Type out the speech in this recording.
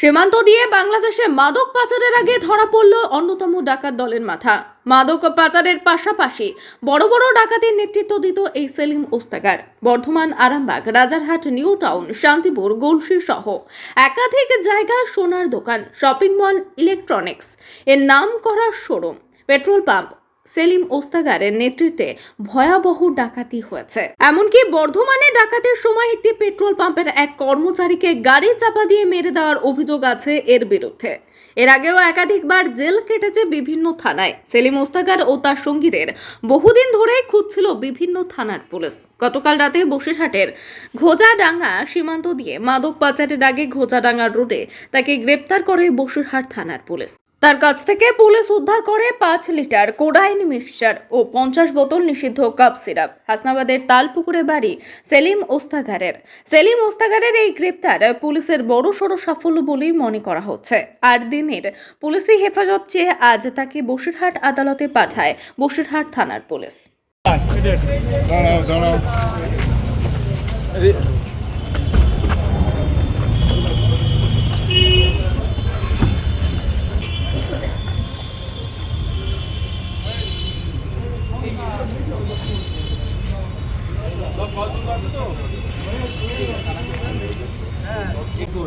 সীমান্ত দিয়ে বাংলাদেশে মাদক পাচারের আগে ধরা পড়ল অন্যতম ডাকাত দলের মাথা। মাদক পাচারের পাশাপাশি বড় বড় ডাকাতের নেতৃত্ব দিত এই সেলিম ওস্তাগার বর্ধমান, আরামবাগ, রাজারহাট, নিউ টাউন, শান্তিপুর, গলসি সহ একাধিক জায়গায় সোনার দোকান, শপিং মল, ইলেকট্রনিক্স। এর নাম করা শোরুম, পেট্রোল পাম্প সেলিম ওস্তাগারের নেতৃত্বে ভয়াবহ ডাকাতি হয়েছে। এমনকি বর্ধমানে ডাকাতের সময় একটি পেট্রোল পাম্পের এক কর্মচারীকে গাড়ি চাপা দিয়ে মেরে দেওয়ার অভিযোগ আছে এর বিরুদ্ধে। এর আগেও একাধিকবার জেল কেটেছে বিভিন্ন থানায়। সেলিম ওস্তাগার ও তার সঙ্গীদের বহুদিন ধরে খুঁজছিল বিভিন্ন থানার পুলিশ। গতকাল রাতে বসিরহাটের ঘোজাডাঙ্গা সীমান্ত দিয়ে মাদক পাচারের আগে ঘোজাডাঙ্গা রোডে তাকে গ্রেপ্তার করে বসিরহাট থানার পুলিশ। তার কাছ থেকে পুলিশ উদ্ধার করে পাঁচ লিটার কোডাইন মিক্সচার ও পঞ্চাশ বোতল নিষিদ্ধ কাপ সিরাপ। হাসনাবাদের তালপুকুরে বাড়ি সেলিম ওস্তাগারের। সেলিম ওস্তাগারের এই গ্রেপ্তার পুলিশের বড় সড় সাফল্য বলেই মনে করা হচ্ছে। আর দিনের পুলিশি হেফাজত চেয়ে আজ তাকে বসিরহাট আদালতে পাঠায় বসিরহাট থানার পুলিশ। দাঁড়াও দাঁড়াও। তো